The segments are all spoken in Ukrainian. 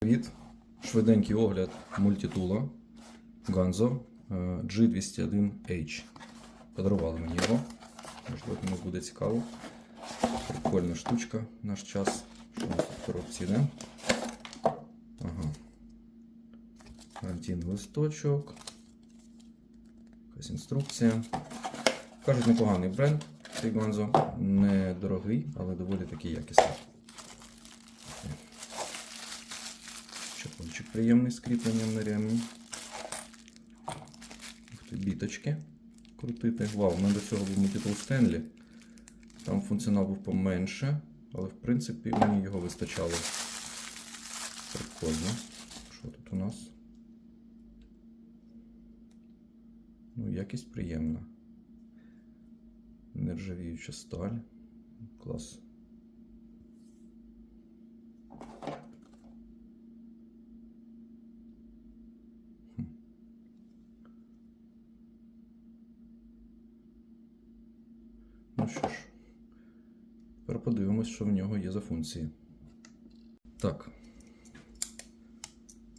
Привіт! Швиденький огляд мультитула Ganzo е, G201H. Подарували мені його. Можливо, комусь буде цікаво. Прикольна штучка в наш час. Що у нас тут в коробці йде? Ага. Гарантійний листочок. Якась інструкція. Кажуть, непоганий бренд цей Ganzo. Недорогий, але доволі таки якісний. Приємний з кріпленням на ремні. Біточки крутити. Вау, мене до цього був мультитул Стенлі. Там функціонал був поменше, але в принципі мені його вистачало. Прикольно. Що тут у нас? Ну, якість приємна. Нержавіюча сталь. Клас. Ну що ж, тепер подивимось, що в нього є за функції. Так.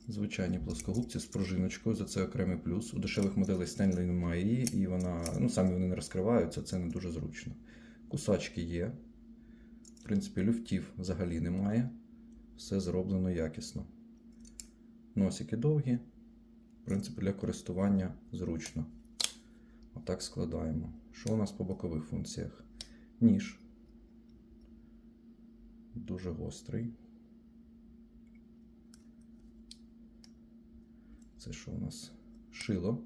Звичайні плоскогубці з пружиночкою, за це окремий плюс. У дешевих моделей Stanley немає її, і вона, ну самі вони не розкриваються, це не дуже зручно. Кусачки є. В принципі, люфтів взагалі немає. Все зроблено якісно. Носики довгі. В принципі, для користування зручно. Отак складаємо. Що у нас по бокових функціях? Ніж. Дуже гострий. Це що у нас? Шило.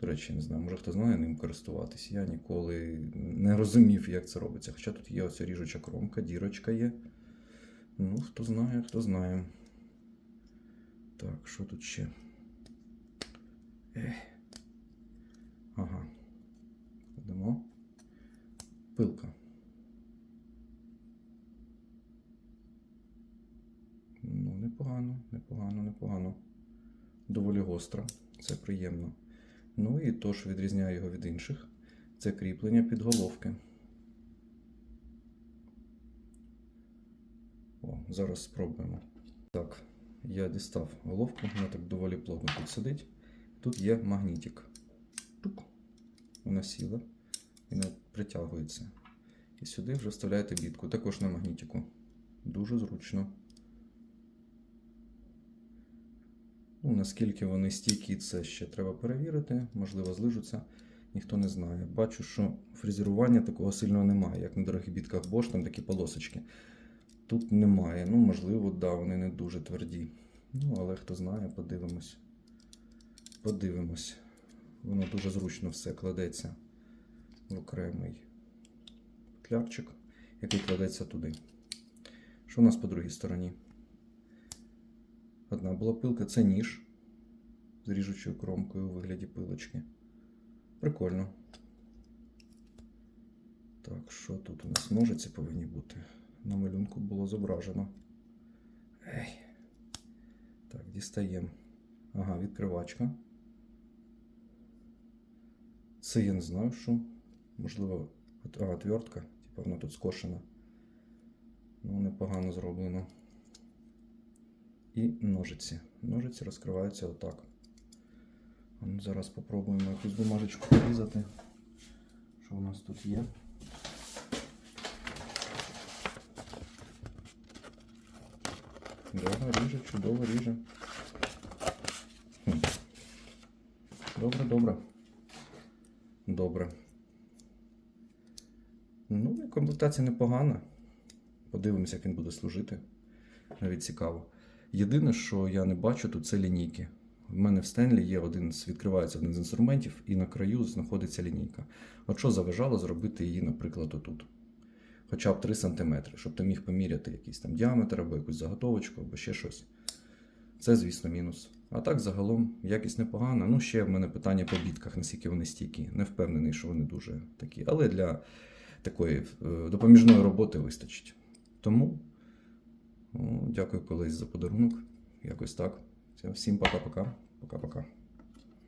До речі, не знаю, може хто знає ним користуватись. Я ніколи не розумів, як це робиться. Хоча тут є оця ріжуча кромка, дірочка є. Ну, хто знає, хто знає. Так, що тут ще? Ех. Ага. Пилка. Ну, непогано, непогано, непогано. Доволі гостро. Це приємно. Ну і то, що відрізняє його від інших, це кріплення під головки. О, зараз спробуємо. Так, я дістав головку, вона так доволі плотно тут сидить. Тут є магнітик. Вона сіла і вона притягується. І сюди вже вставляєте бітку, також на магнітику. Дуже зручно. Ну, наскільки вони стійкі, це ще треба перевірити, можливо, злижуться, ніхто не знає. Бачу, що фрезерування такого сильного немає, як на дорогих бітках Bosch, там такі полосочки. Тут немає. Ну, можливо, да, вони не дуже тверді. Ну, але хто знає, подивимось. Подивимось. Воно дуже зручно все кладеться окремий клярчик, який кладеться туди. Що у нас по другій стороні? Одна була пилка, це ніж з ріжучою кромкою у вигляді пилочки. Прикольно. Так, що тут у нас ножиці повинні бути? На малюнку було зображено. Ей. Так, дістаємо. Ага, відкривачка. Це я не знаю, що. Можливо, а, отвертка, типу вона тут скошена. Ну, непогано зроблено. І ножиці. Ножиці розкриваються отак. Ну, Зараз спробуємо якусь бумажечку порізати. Що у нас тут є? Добре, ріже, чудово ріже. Добре, добре. Добре. Ну, комплектація непогана. Подивимося, як він буде служити. Навіть цікаво. Єдине, що я не бачу, тут це лінійки. В мене в Стенлі є один, відкривається один з інструментів, і на краю знаходиться лінійка. От що заважало зробити її, наприклад, отут. Хоча б 3 см, щоб ти міг поміряти якийсь там діаметр або якусь заготовочку, або ще щось. Це, звісно, мінус. А так, загалом, якість непогана. Ну, ще в мене питання по бітках, наскільки вони стійкі. Не впевнений, що вони дуже такі. Але для такої е, допоміжної роботи вистачить. Тому дякую колись за подарунок. Якось так. Всім пока-пока. Пока-пока.